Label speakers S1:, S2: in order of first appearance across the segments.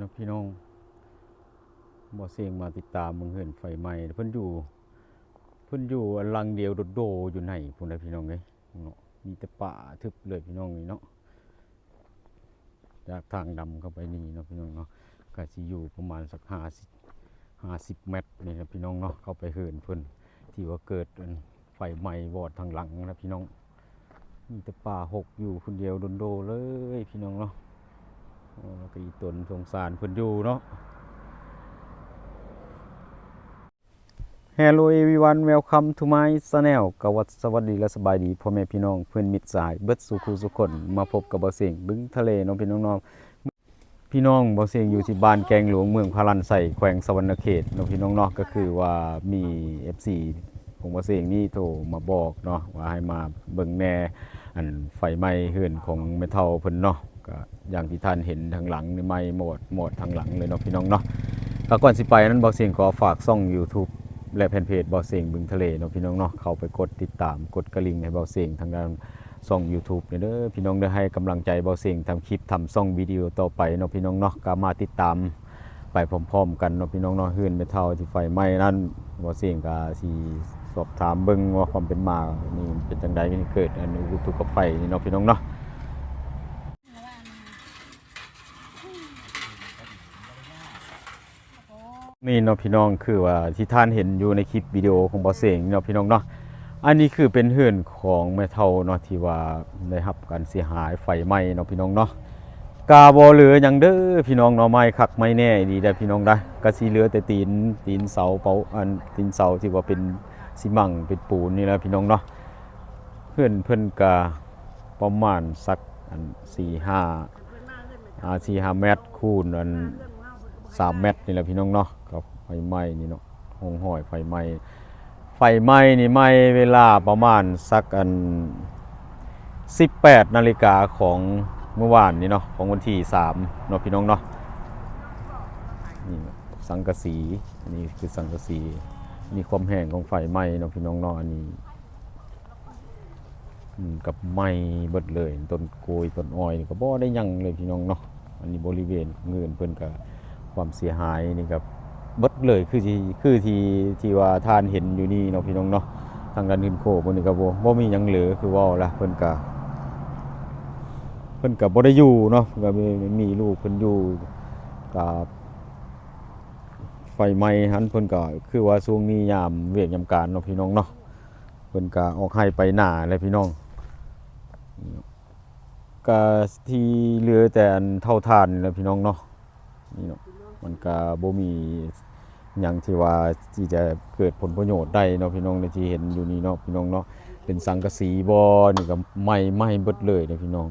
S1: นะพี่น้องบ่เสียงมาติดตามมืองเหินไฟไหม้เพิ่นอยู่เพิ่นอยู่หลังเดียวโดดอยู่ไหนพุ่นน่ะพี่น้องเอ้ยเนาะมีแต่ป่าทึบเลยพี่น้องนี่เนาะจากทางดำเข้าไปนี่เนาะพี่น้องเนาะก็สิอยู่ประมาณสัก50 50เมตรนี่นะพี่น้องเนาะเข้าไปเหินเพิ่นที่ว่าเกิดไฟไหม้วอดทางหลังนะพี่น้องมีแต่ป่าหกอยู่คนเดียวโดนโดเลยพี่น้องเนาะ กีตนสงสารเพิ่นอยู่เนาะ Hello everyone welcome to my channel กวัดสวัสดีและสบายดีพ่อแม่พี่น้องเพื่อนมิตรสายเบิดสุขุสุคน มาพบกับบ่เสียงบึงทะเลน้องพี่น้องน้องพี่น้องบ่เสียงอยู่ที่บ้านแกงหลวงเมืองพารันใส่แขวงสวรรณเขตน้องพี่น้องนาะก็คือว่ามี FC ของบ่เสียงนี่โทรมาบอกเนาะว่าให้มาเบิ่งแหน่อันไฟไหม้เฮือนของแม่เฒ่าเพิ่นเนาะ ก็อย่างที่ท่านเห็นทางหลังนี่ไม้หมดหมดทางหลังเลยเนาะพี่น้องเนาะก็ก่อนสิไปนั้นบ่เสียงขอฝากช่อง YouTube และแฟนเพจเบาเสียงบึงทะเลเนาะพี่น้องเนาะเข้าไปกดติดตามกดกระลิ่งให้เบาเสียงทางด้านช่อง YouTube เนี่ยเด้อพี่น้องได้อให้กำลังใจเบาเสียงทำคลิปทำช่องวิดีโอต่อไปเนาะพี่น้องเนาะก็มาติดตามไปพร้อมๆกันเนาะพี่น้องเนาะฮือนไปเท่าที่ไฟไหม้นั่นเบาเสียงก็สิสอบถามเบิ่งว่าความเป็นมานี่เป็นจังไดนี่เกิดอันอุทกภัยนี่เนาะพี่น้องเนาะ นี่เนาะพี่น้องคือว่าที่ท่านเห็นอยู่ในคลิปวิดีโอของบอสเองเนาะพี่น้องเนาะอันนี้คือเป็นเฮือนของแม่เฒ่าเนาะที่ว่าได้รับการเสียหายไฟไหม้เนาะพี่น้องเนาะกาบ่เหลือหยังเด้อพี่น้องเนาะไม้คักไม้แน่ดีได้พี่น้องได้ก็สิเหลือแต่ตีนตีนเสาเปาอันตีนเสาที่ว่าเป็นซีมังเป็นปูนนี่แหละพี่น้องเนาะเพื่อนเพิ่อนก็ประมาณสักอัน4 5อ่า4 5เมตรคูณอันสามเมตรนี่แหละพี่น้องเนาะ ฟไหม้นี่เนาะห้องห้อยไฟไหม้ไฟไหม้นี่ไหม้เวลาประมาณสักอัน 18นาฬิกาของเมื่อวานนี่เนาะของวันที่3เนาะพี่น้องเนาะนี่สังกะสีอันนี้คือสังกะสีนี่ความแห้งของไฟไหม้เนาะพี่น้องเนาะอันนี้กับไหม้เบิดเลยต้นโกยต้นอ้อยก็บ่ได้ยังเลยพี่น้องเนาะอันนี้บริเวณเงินเพิ่นก็ความเสียหายนี่กับ บดเลยคือที่คือที่ที่ว่าทานเห็นอยู่นี่เนาะพี่น้องเนาะทางด้านหินโคบนนี้ก็บ่บ่มีหยังเหลือคือว้าละเพิ่นก็เพิ่นก็บ่ได้อยู่เนาะก็มีมีลูกเพิ่นอยู่กับไฟไหม้หันเพิ่นก็คือว่าช่วงนี้ยามเวียกยามการเนาะพี่น้องเนาะเพิ่นก็ออกให้ไปหน้าเลยพี่น้องก็ที่เหลือแต่นเท่าทานแหละพี่น้องเนาะนี่เนาะ มันก็บ่มีหยังที่ว่าที่จะเกิดผลประโยชน์ได้เนาะพี่น้องในที่เห็นอยู่นี่เนาะพี่น้องเนาะเป็นสังกะสีบ่นี่ก็ไหม้ไหม้เบิดเลยเนาะพี่น้อง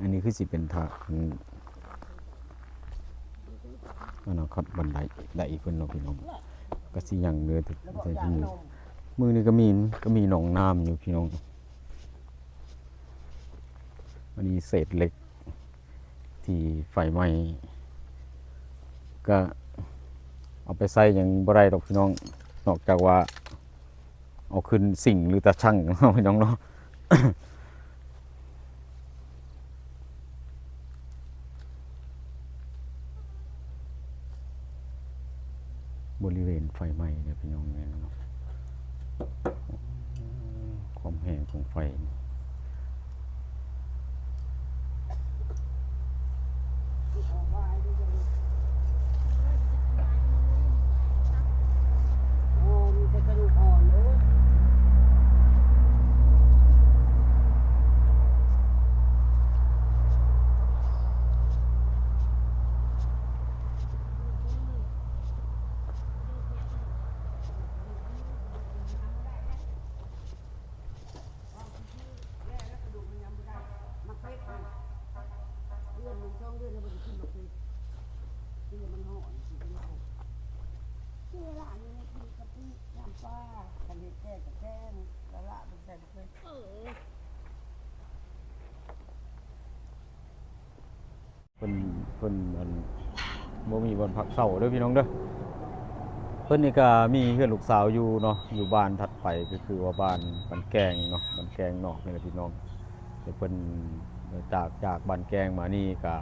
S1: อันนี้คือสิเป็นทางอนาคตบันไดได้อีกเพิ่นเนาะพี่น้อง ก็สิยังเลือแต่แต่ที่มือมือนี่ก็มีก็มีหนองน้ำอยู่พี่น้องอันนี้เศษเหล็ก ที่ไฟไหม้ก็เอาไปใส่หยังบได้ดอกพี่น้อง นอกจากว่า เอาขึ้นสิ่งหรือตาช่างพี่น้องเนาะ บริเวณไฟไหม้เนี่ยพี่น้องเนี่ยนะครับความแห้งของไฟนี่
S2: โอ้มีแต่กระดูกอ่อนเลย มาเฟซมันเดือนหนึ่งสองเดือนแล้วมันจะขึ้นมาเฟซเดือนมันห่อนสิเป็นห่อนชื่อหลานอยู่ในที่กะ ปิน้ำปลาทะเลแก้กับแก้มละละเป็นแต่เฟซเออ
S1: เพิ่นเพิ่นอันบ่มีบนพักเสาเด้อพี่น้องเด้อเพิ่นนี่ก็มีเพื่อนลูกสาวอยู่เนาะอยู่บ้านถัดไปก็คือว่าบ้านบ้านแกงเนาะบ้านแกงนอกนี่แหละพี่น้องแต่เพิ่นจากจากบ้านแกงมานี่ก็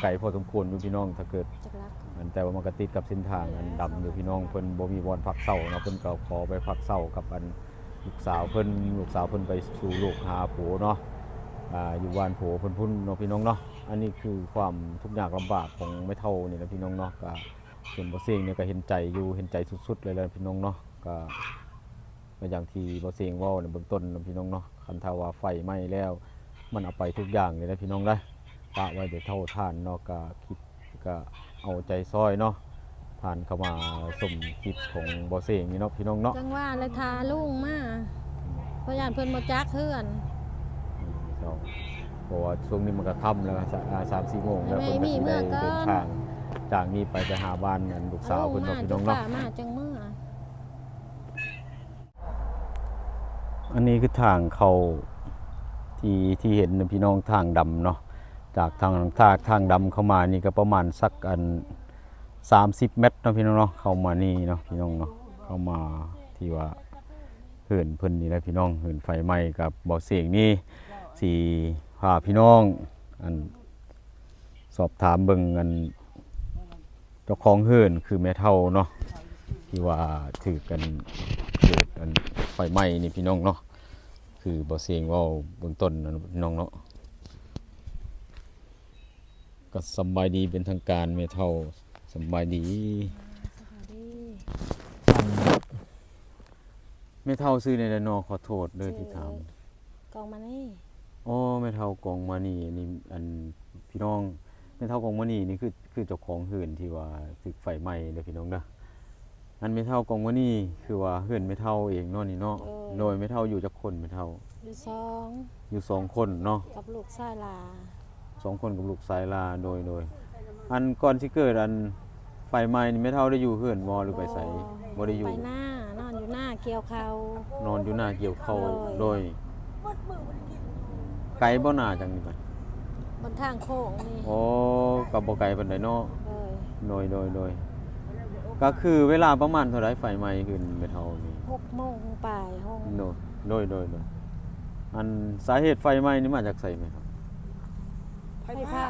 S1: ไกลพอสมควรอยู่พี่น้องถ้าเกิด
S3: จักรัก
S1: อันแต่ว่ามันก็ติดกับเส้นทางอันดำอยู่พี่น้องเพิ่นบ่มีบอนพักเศร้าเนาะเพิ่นก็ขอไปพักเศร้ากับอันลูกสาวเพิ่นลูกสาวเพิ่นไปสู่ลูกหาผัวเนาะอ่าอยู่บ้านผัวเพิ่นพุ่นเนาะพี่น้องเนาะอันนี้คือความทุกข์ยากลำบากของไม่เท่านี่แหละพี่น้องเนาะก็ส่วนบ่เสียงเนี่ยก็เห็นใจอยู่เห็นใจสุดๆเลยแหละพี่น้องเนาะก็ก็อย่างที่บ่เสียงเว้าในเบื้องต้นเนาะพี่น้องเนาะคันถ้าว่าไฟไหม้แล้ว มันเอาไปทุกอย่างเลยนะพี่น้องได้ปะไว้เดี๋ยวเท่าทานเนาะก็คิดก็ เอาใจซอยเนาะผ่านเข้ามาสมคลิปของบอเซงนี่เนาะพี่น้องเนาะ
S3: จังว่าเลยทาลุงมาเพราะยานเพิ่นบ่จักเฮือน
S1: เนาะเพราะว่าช่วงนี้มันก็ค่ำแล้วสาสามสี่โมงแล้ว
S3: ไม่
S1: เพิ่นก็
S3: มี
S1: สิ
S3: เมื่
S1: ได้
S3: อก่อน
S1: เดินทางจากนี้ไปไปหาบ้านอันลูกสาวเพิ่นเนาะพี่น้องเนาะ
S3: จัมาจังเมื่อ
S1: อันนี้คือทางเขาที่ที่เห็นนะพี่น้องทางดำเนาะ จากทางทางทางดำเข้ามานี่ก็ประมาณสักอัน30เมตรเนาะพี่น้องเนาะเข้ามานี่เนาะพี่น้องเนาะเข้ามาที่ว่าเหินเพิ่นนี่แหละพี่น้องเหินไฟไหม้กับบ่อเสียงนี่สีพาพี่น้องอันสอบถามเบิ่งอันเจ้าของเหินคือแม่เฒ่าเนาะที่ว่าถือกันเกิดอันไฟไหม้นี่พี่น้องเนาะคือบ่อเสียงว่าเบื้องต้นน้องเนาะ ก็สำบายดีเป็นทางการแม่เฒ่าสำบายดี
S3: สวัสดี
S1: ไม่เท่าซื้อในระนอขอโทษเลยที่ถาม
S3: กองมานี่
S1: อ๋อไม่เท่ากองมานี่อันนี้อันพี่น้องไม่เท่ากองมานี่นี่คือคือเจ้าของเฮือนที่ว่าตึกไฟไหม้เลยพี่น้องเด้ออันไม่เท่ากองมานี่คือว่าเฮือนไม่เท่าเองเนาะนี่เนาะโดยไม่เท่าอยู่จักคนไม่เท่า
S3: อยู่สอง
S1: อยู่สองคนเนาะ
S3: กับลูกชายหลา
S1: สองคนกับลูกสายลาโดยโดย อันก่อนที่เกิดอันไฟไหม้นี่ไม่เท่าได้อยู่เฮือนบ่หรือไปใส่บ่ได้อยู่
S3: ไปหน้านอนอยู่หน้าเกี่ยวเขา
S1: นอนอยู่หน้าเกี่ยวเข้าว
S3: โดย
S1: โดย ไกลบ่หนาจังนี่บัด
S3: บนทางโค้งนี่
S1: โอ้กับบ่ไกลปานใดเนาะ
S3: เลย
S1: โดยโดยโดย ก็คือเวลาประมาณเท่าไรไฟไหม้ขึ้นไปเท่านี้
S3: หกโมงปลายห้อง
S1: โดยโดยโดยโดยอันสาเหตุไฟไหม้นี่มาจากไสไหมครับ
S3: ไฟผ้า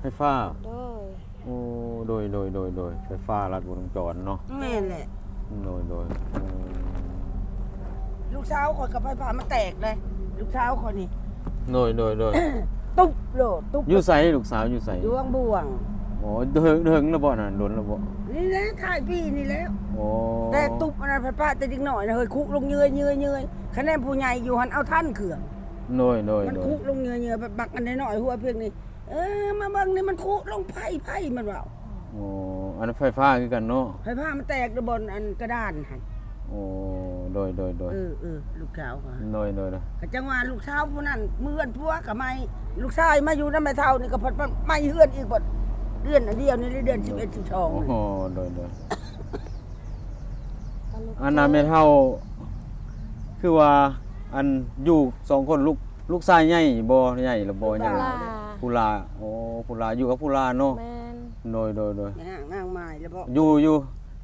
S1: ไฟฟ้า
S3: โดย
S1: โอ้โดยโดยโดยโดยไฟฟ้าลัดวงจรเนาะ
S2: แม่นแหละ
S1: โดยโดยอืม
S2: ลูกสาวคนกับไฟฟ้ามันแตกเลย ลูกสาวคนนี้
S1: โดยโดยโดย
S2: ตุ๊บโลดตุ๊บ
S1: อยู่ไสลูกสาวอยู่ไส
S2: ดวงบ่วง
S1: โอ้เถิงเถิงแล้วบ่น่ะโดนแล้วบ่
S2: นี่แหละถ่ายพี่นี่แล้ว
S1: โอ้
S2: แต่ตุ๊บอันนั้นไฟฟ้าแต่ดิกหน่อยนะเฮ้ยคุกลงเยือยเยือยเยือยคะแนนผู้ใหญ่อยู่หันเอาท่านเขื่อง
S1: โดยโดย
S2: มัน
S1: โดย
S2: คุกลงเยือยเยือยแบบบักอันน้อยๆหัวเพียงนี้ เออมาเบิ่งนี่มันคุกลงไผ่ไผ่มันว่า
S1: โอ้อันนั้นไฟฟ้าคือกันเนาะ
S2: ไฟฟ้ามันแตกอยู่บนอันกระดานหั่น
S1: โอ้โดยโดยโดย
S2: เออเออลูกสาวค่ะ
S1: โดยโดยโดย
S2: ก็จังว่าลูกสาวผู้นั้นเมื่อนพัวกับไม่ลูกชายมาอยู่นำแม่เฒ่านี่ก็เพิ่นไม่เฮือนอีกบ่เดือนอันเดียวนี่เดือน11 12
S1: โอ้
S2: นี่
S1: โหโดยโดย
S3: กับลูก
S1: อันนั้นไม่เท่า คือว่าอันอยู่สองคนลูกลูกชายใหญ่บ่ใหญ่หรือบ่ใหญ่
S3: ลา
S1: ผู้ลาโอ้ผู้ลาอยู่กับผู้ลาเนาะ
S3: แมน
S1: โดยโดยโดย
S2: นางนางไม้แล้วบ่
S1: อยู่อยู่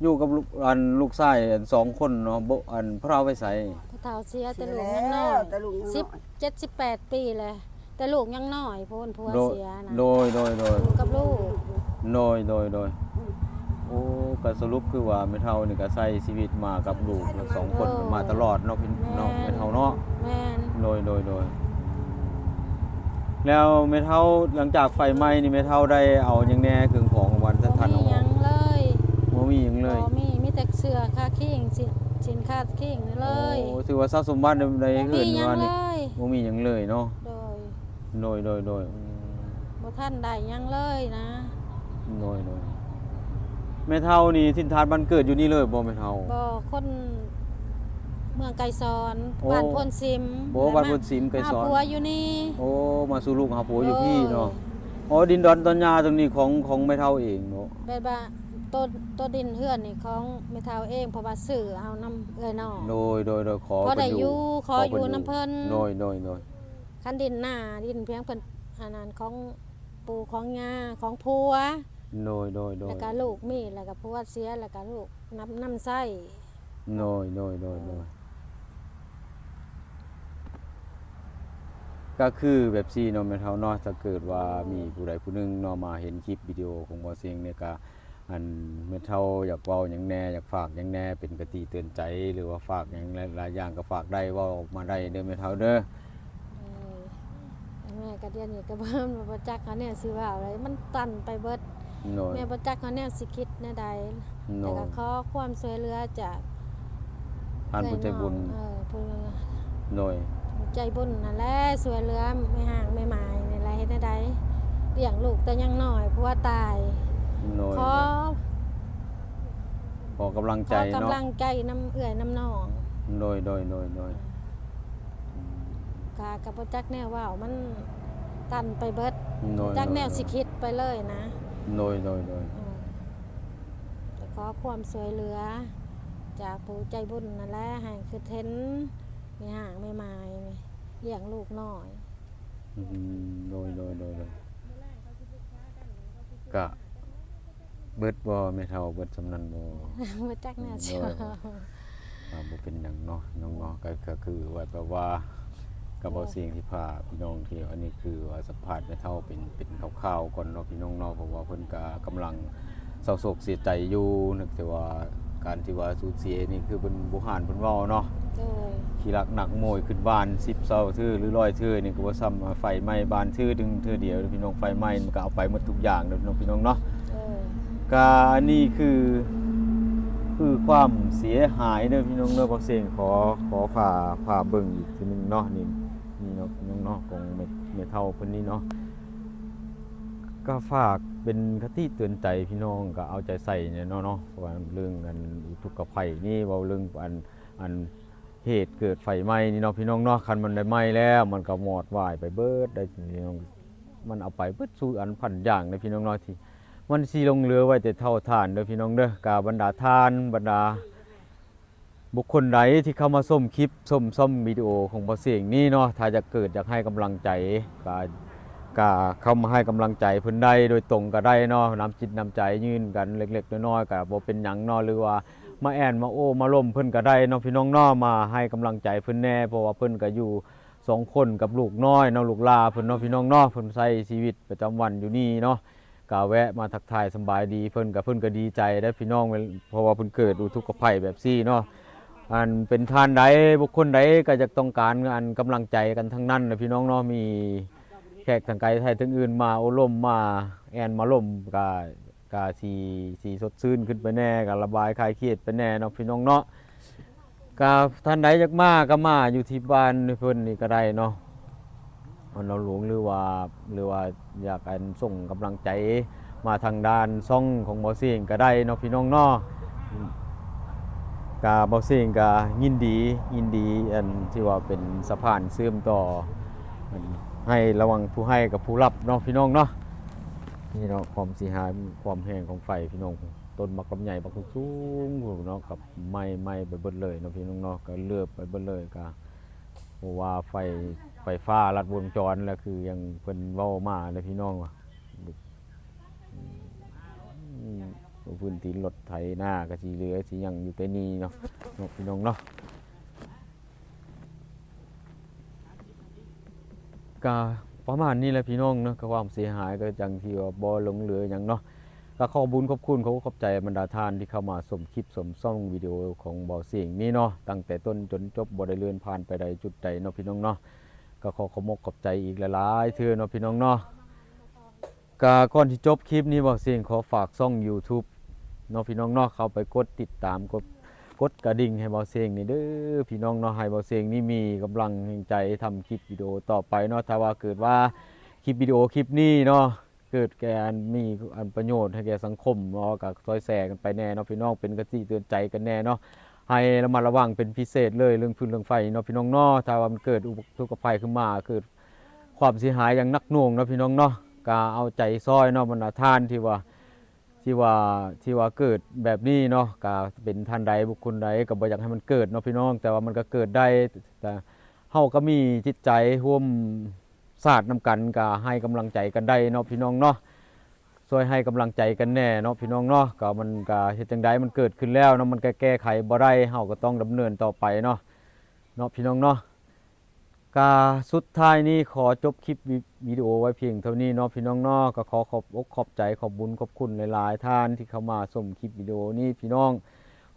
S1: อยู่กับลูกอันลูกชายอันสองคนเนาะบ่อันพระเอาไปใส่
S3: พระเฒ่าเสียแต่
S2: เสีย
S3: ลูกยังน้อ
S2: แล้
S3: ยว
S2: แต่ลูกยัง
S3: สิบ
S2: น้อย
S3: เจ็ดสิบแปดปีเลยแต่ลูกยังน้อยเพราะว่าผัว
S1: โดย
S3: เสียนะ
S1: โดยโดยโดย
S3: อยู่กับลูก
S1: โดยโดยโดยโอ้ก็สรุปคือว่าไม่เท่านี่ก็ใช้ชีวิตมากับลูกทั้งสองคนมาตลอดเนาะพี่น้องไม่เท่าเนาะ
S3: แมน
S1: โดยโดยโดย แล้วเมทัลหลังจากไฟไหม้นี่เมทัลได้เอาหยังแหน่เครื่องของของวันสัทัน
S3: บ่
S1: เอา
S3: มีหยังเลย
S1: บ่มีหยังเลย
S3: บ่มีมีแต่เสื้อค่าขิงสิสินค้าขิงนี่เลย
S1: โอ้ถือว่าทรัพย์สมบัติใน
S3: บ่
S1: เฮื
S3: มี
S1: อน
S3: หยัง
S1: ว่า
S3: เล
S1: นี่
S3: ย
S1: บ่มีหยังเลยเนาะ
S3: โดย
S1: โดยโดยโดยอืม
S3: บ่ทันได้หยังเลยนะ
S1: โดยโดยเมทัลนี่ทินทานบ้านเกิดอยู่นี่เลยบ่เมทัล
S3: บ่คน เมืองไกรสอน
S1: โอ้
S3: บ้านพนซิม
S1: บ่บ้านพนซิมไกรสอน
S3: หาผัวอยู่นี่
S1: โอ้ มาสู่ลูกหาผัวอยู่พี่เนาะ อ๋อ ดินดอนตอนยาตรงนี้ของของเมทัลเองเนาะ
S3: แบบว่าต้นต้นดินเฮือนนี่ของแม่เฒ่าเองเพราะว่าซื้อเอานํเอ้อยน้อง
S1: โดยโดยโดยขอ
S3: พอได้
S1: เพิ่น
S3: อยู่ขอ
S1: พิ่
S3: อยู่น้ำเพิ่น
S1: โดยโดยโดย
S3: คันดินหน้าดินเพียงเพิ่นอันนั้นของปู่ของย่าของผัว
S1: โดยโดยโดย
S3: แล้วก็ลูกมีแล้วก็ผัวเสียแล้วก็ลูกนับน้ำไส้
S1: โดยโดยโดยโดย ก็คือแบบซี่เนาะแม่นเฮาเนาะถ้าเกิดว่ามีผู้ใดผู้หนึงเนาะมาเห็นคลิปวิดีโอของบ่เสียงเนี่ยก็อันแม่นเฒ่าอยากเว้าหยังแหน่อยากฝากหยังแหน่เป็นกติเตือนใจหรือว่าฝากหยังหลายๆอย่างก็ฝากได้เว้าออกมาได้เด้อแม่เฒ่าเด้อ
S3: เออแม่ก็เดียนนี่ก็บ่มันบ่จักเขาแน่สิว่าอะไรมันตันไปเบิด
S1: โดย
S3: แม่บ่จักเขาแน่สิคิดแน่ใด
S1: โด
S3: แต่
S1: ย
S3: ก็ขอความช่วยเหลือจาก
S1: ท่านผู้ใจบุญ
S3: เออผู้
S1: โดย
S3: ใจบุญนั่นแหละช่วยเหลือไม่ห่างไม่หมายนี่แหละเฮ็ดแน่ใดเลี้ยงลูกแต่ยังน้อยผัวตาย
S1: โดย
S3: ขอ
S1: ขอกำลัง
S3: ข
S1: ใจ
S3: อ
S1: เนาะ
S3: กำลังใจน้ำเอื้อยน้ำน้อง
S1: โดยโดยโดยโดย
S3: กากับบ่จักแนวเว้ามันตันไปเบิด
S1: โดย
S3: จักแนวสิคิดไปเลยนะ
S1: โดยโดยโดย
S3: อืมแต่ขอความช่วยเหลือ จากผู้ใจบุญนั่นแหละให้คือเทน ไม่ห่างไม่หมายเลี้ยงลูกน้อย
S1: อืมโดยโดยโดยโดยก็เบิดบ่แม่เฒ่าเบิดสำนันบ่
S3: มาจักแนวเชียว
S1: อ่าบ่เป็นหยังเนาะน้องเนาะก็ก็คือว่าแปลว่ากับบ่สิ่งที่พาพี่น้องที่อันนี้คือว่าสัมภาษณ์แม่เฒ่าเป็นเป็นคร่าวๆก่อนเนาะพี่น้องเนาะเพราะว่าเพิ่นก็กำลังเศร้าโศกเสียใจอยู่นึกแต่ว่าการที่ว่าสูญเสียนี่คือเพิ่นบ่หานเพิ่นเว้าเนาะ
S3: โดย
S1: ขี่ลักหนักโมยขึ้นบ้าน10เซาทื่อหรือ100ทื่อนี่ก็บ่ซ้ำไฟไหม้บ้านทื่อดึงทื่อเดียวพี่น้องไฟไหม้มันก็เอาไปหมดทุกอย่างเด้อพี่น้องพี่น้องเนาะ
S3: โดย
S1: กานี่คือคือความเสียหายเด้อพี่น้องเด้อบ่เสียงขอขอฝ่าฝ่าเบิ่งอีกทีหนึงเนาะนี่นี่เนาะพี่น้องเนาะของเม็ดเมทัลเพิ่นนี่เนาะก็ฝากเป็นคติเตือนใจพี่น้องก็เอาใจใส่เนี่ยเนาะเนาะว่าเรื่องกันอุทกภัยนี่เว้าเรื่องอันอัน เหตุเกิดไฟไหม้นี่เนาะพี่น้องเนาะคันมันได้ไหม้แล้ว มันก็หมอดวายไปเบิดได้พี่น้องมันเอาไปเบิดสู่อันพันอย่างเด้อพี่น้องเนาะที่มันสีลงเรือไว้แต่เท่าทานเด้อพี่น้องเด้อกาบรรดาทานบรรดา บุคคลใดที่เข้ามาส้มคลิปส้มส้มวิดีโอของบอเสียงนี่เนาะถ้าจะเกิดอยากให้กำลังใจกากาเข้ามาให้กำลังใจเพิ่นได้โดยตรงก็ได้เนาะน้ำจิตน้ำใจยื่นกันเล็กๆน้อยๆก็บ่เป็นหยังเนาะหรือว่า มาแอนมาโอมาล่มเพิ่นก็ได้เนาะพี่น้องนาะมาให้กำลังใจเพิ่นแน่เพราะว่าเพิ่นก็อยู่สองคนกับลูกน้อยเนาะลูกลาเพิ่นเนาะพี่น้องนาะเพิ่นใช้ชีวิตประจำวันอยู่นี่เนาะก็แวะมาทักทายสบายดีเพิ่นกับเพิ่นก็ดีใจได้พี่น้องเพราะว่าเพิ่นเกิดอุทุกภัยแบบซี่เนาะอันเป็นทานใดบุคคลใดก็จะต้องการอันกำลังใจกันทั้งนั้นนะพี่น้องเนาะมีแขกทางไกลไทยทั้งอื่นมาโอล่มมาแอนมาล่มก็ ก็สีสีสดชื่นขึ้นไปแน่ก็ระบายคลายเครียดไปแน่เนาะพี่น้องเนาะก็ท่านใดอยากมาก็มาอยู่ที่บ้านเพิ่นนี่ก็ได้เนาะมันเราหลวงหรือว่าหรือว่าอยากอันส่งกำลังใจมาทางด้านซ่องของบอสซิงก็ได้เนาะพี่น้องเนาะกาบอสซิงก็ยินดียินดีอันที่ว่าเป็นสะพานเชื่อมต่อให้ระวังผู้ให้กับผู้รับเนาะพี่น้องเนาะ นี่เนาะความเสียหายความแห้งของไฟพี่น้องต้นมักลำใหญ่บักสูงเนาะกับไหม้ไหม้ไปเบิดเลยเนาะพี่น้องเนาะก็เลือบไปเบิดเลยก็เพราะว่าไฟไฟฟ้าลัดวงจรแล้วคือยังเพิ่นเว้ามาเลยพี่น้องว่าอืมพื้นที่รถไถหน้าก็สิเหลือสิยังอยู่แต่นี้เนาะเนาะพี่น้องเนาะก็ ประมาณนี้แหละพี่น้องเนาะก็ความเสียหายก็จังที่ว่าบ่หลงเหลือหยังเนาะก็ขอบุญขอบคุณเขาขอบใจบรรดาทานที่เข้ามาชมคลิปชมซ่องวิดีโอของเบาเสียงนี้เนาะตั้งแต่ต้นจนจบบ่ได้เลื่อนผ่านไปใดจุดใดเนาะพี่น้องเนาะก็ขอขอมกขอบใจอีกหลายๆเทื่อเนาะพี่น้องเนาะก็ก่อนที่จบคลิปนี้เบาเสียงขอฝากช่อง YouTube เนาะพี่น้องเนาะเข้าไปกดติดตามกด กดกระดิ่งให้เบาเสียงนี่เด้อพี่น้องเนาะให้เบาเสียงนี่มีกำลังใจทำคลิปวิดีโอต่อไปเนาะถ้าว่าเกิดว่าคลิปวิดีโอคลิปนี้เนาะเกิดแกนมีอันประโยชน์ให้แกสังคมเนาะกับซอยแสกันไปแน่เนาะพี่น้องเป็นกระติเตือนใจกันแน่เนาะให้ระมัดระวังเป็นพิเศษเลยเรื่องพื้นเรื่องไฟเนาะพี่น้องเนาะถ้าว่ามันเกิดอุบัติภัยขึ้นมาเกิดความเสียหายอย่างนักหน่วงเนาะพี่น้องเนาะก็เอาใจซอยเนาะบรรดาท่านที่ว่า ที่ว่าที่ว่าเกิดแบบนี้เนาะก็เป็นท่านใดบุคคลใดก็บ่อยากให้มันเกิดเนาะพี่น้อง แต่ว่ามันก็เกิดได้แต่เฮาก็มีจิตใจร่วมศาสตร์นำกันก็ให้กำลังใจกันได้เนาะพี่น้องเนาะช่วยให้กำลังใจกันแน่เนาะพี่น้องเนาะก็มันก็เฮ็ดจังไดมันเกิดขึ้นแล้วเนาะมันก็แก้ไขบ่ได้เฮาก็ต้องดำเนินต่อไปเนาะเนาะพี่น้องเนาะ กาสุดท้ายนี้ขอจบคลิปวิดีโอไว้เพียงเท่านี้เนาะพี่น้องเนาะก็ขอขอบอกขอบใจขอบบุญขอบคุณหลายๆ ท่านที่เข้ามาชมคลิปวิดีโอนี้พี่น้อง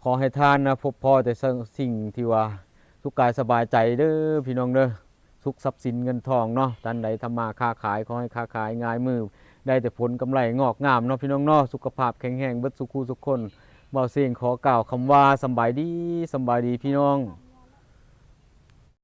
S1: ขอให้ท่านนะพบพอแต่สิ่งที่ว่าทุกกายสบายใจเด้อพี่น้องเด้อสุขทรัพย์สินเงินทองเนาะท่านใดทำมาค้าขายขอให้ค้าขายง่ายมือ ได้แต่ผลกำไรงอกงามเนาะพี่น้องเนาะสุขภาพแข็งแรงเบิดสุขูสุขคนเบาเสียงขอกล่าวคำว่าสบายดีสบายดีพี่น้อง